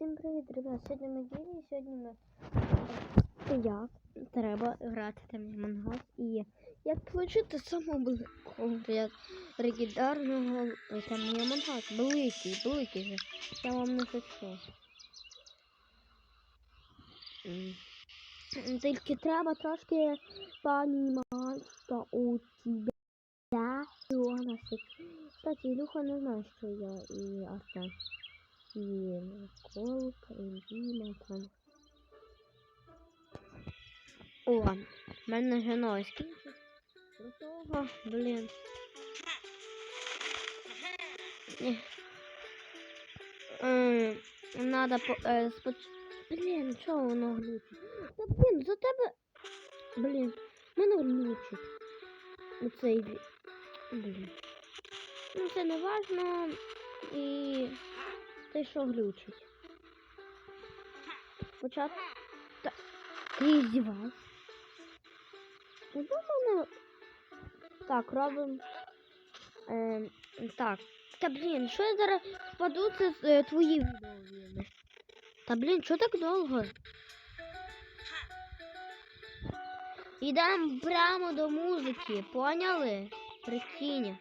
Всім привіт, ребят! Сьогодні ми Гірі, і сьогодні ми як треба грати там мангас і як включити самого ре- легендарного там є мангас. Великий, великий же. Я вам не хочу. Тільки треба трошки понімати, що у тебе Ілона Кстати, Ілюха не знає, що я і Артем. І Миколка, і там. О, в мене вже новий скін. До блін. Ем, Надо по... Е, споч... Блін, чого воно глючить? Та блін, за тебе... Блін, мене глючить. Оцей... Блін. Ну, це не важно. І... Ти що глючить? Спочатку. Та... Ти? Ну, мене... Так, робимо. Ем, так. Та блін, що я зараз впаду, це е, твої відео. Та блін, що так довго? Йдемо прямо до музики, поняли? Прикинь.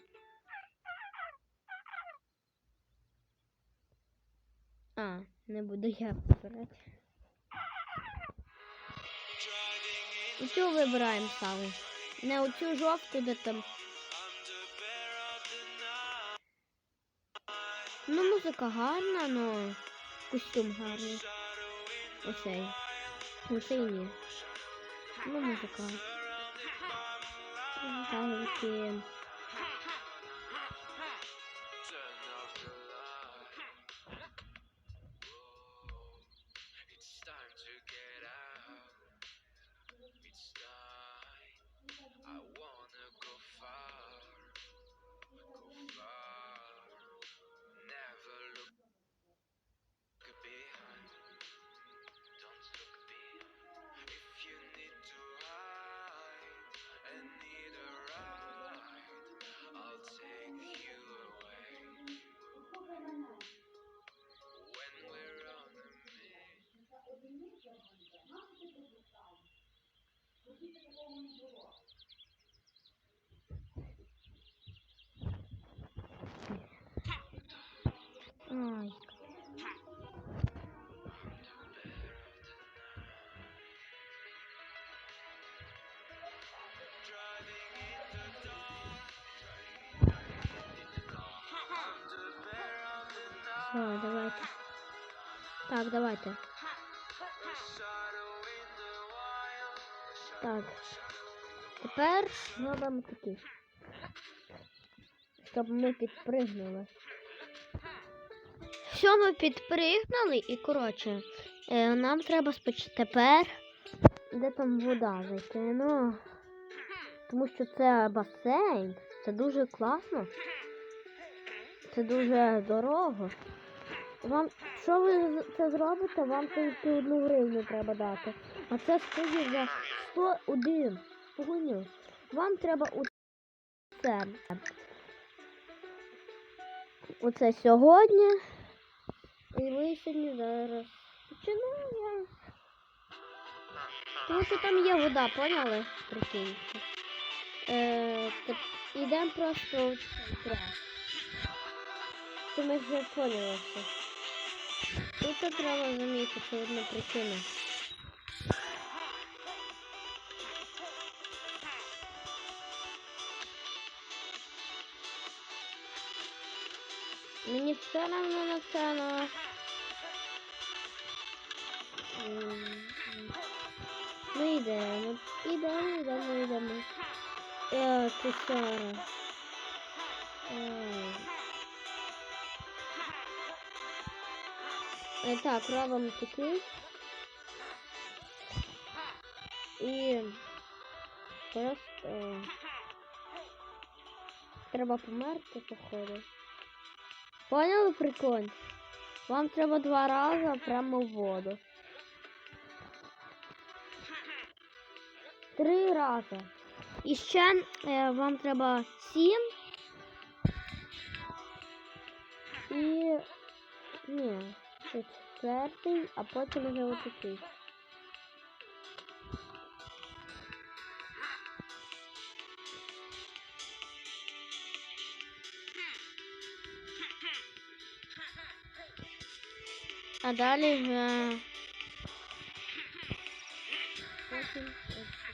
А, не буду я вибирати. Оцю вибираємо саме. Не оцю жовту, де там. Ну, музика гарна, но костюм гарний. Оцей. Оцей ні. Ну, музика. Танки. Scott. Ай. Все, давайте. Так, давайте. Так. Тепер робимо такі. Щоб ми підпригнули. Все, ми підпригнули і коротше, е, нам треба споч... тепер. Де там вода зайти? Ну. Тому що це басейн. Це дуже класно. Це дуже дорого. Вам, що ви це зробите, вам тільки одну гривню треба дати. А це стоїть за 101 гривню. Вам треба у це. Оце сьогодні. І ви сьогодні зараз починаємо. Тому що там є вода, поняли? Прикиньте. Е, Ідемо просто в. Це ми вже поняли все. Тут треба замітити одну причину. Мені все равно на це, но... М, Ми йдемо, йдемо, йдемо. Е, кусара. Ай. Е, Так, робимо такий. І просто треба померти, походу. Поняли прикол? Вам треба два рази прямо в воду. Три рази. І ще е, вам треба сім. І... Ні, четвертий, а потім вже отакий. А далі вже. Потім ось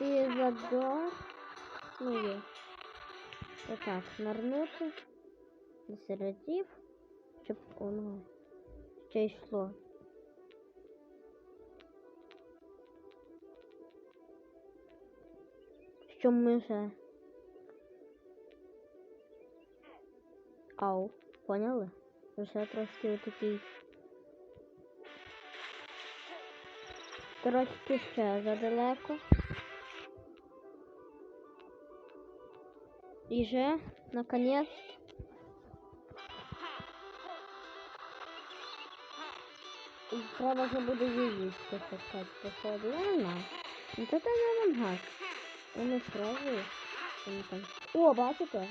Ти задор. Ну є. Отак, нырнути середів, щоб воно ще йшло. Що ми вже. Ау, поняли? Вже трошки отакий. Трошки ще задалеко. І вже, наконец. І треба вже буде її писати, походу. Я не знаю. Ну це там не мангас. Вони сразу. Вони там. О, бачите?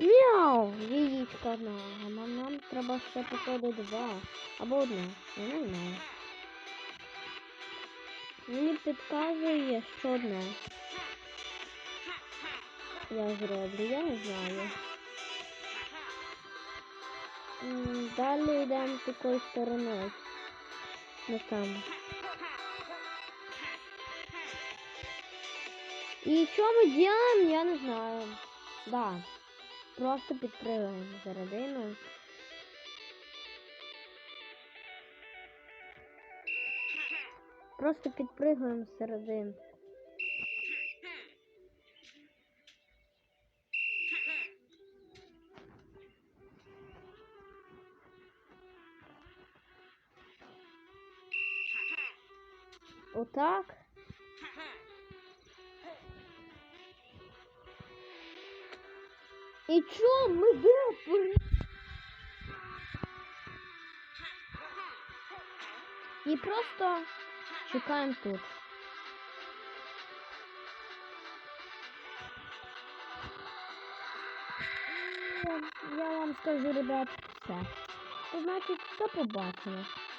Мяу! Яєчко одна. А нам, нам треба ще походу два. Або одне. Я не знаю. Мені підказує, що одне. Я зроблю, я не знаю. Далі йдемо такою стороною. Не там. І що ми робимо, я не знаю. Да. Просто підпрыгуємо середину. Просто підпрыгуємо середину. Отак. І чо ми де? пер- І просто чекаємо тут. Я, я вам скажу, ребят, все. То значить, до побачення.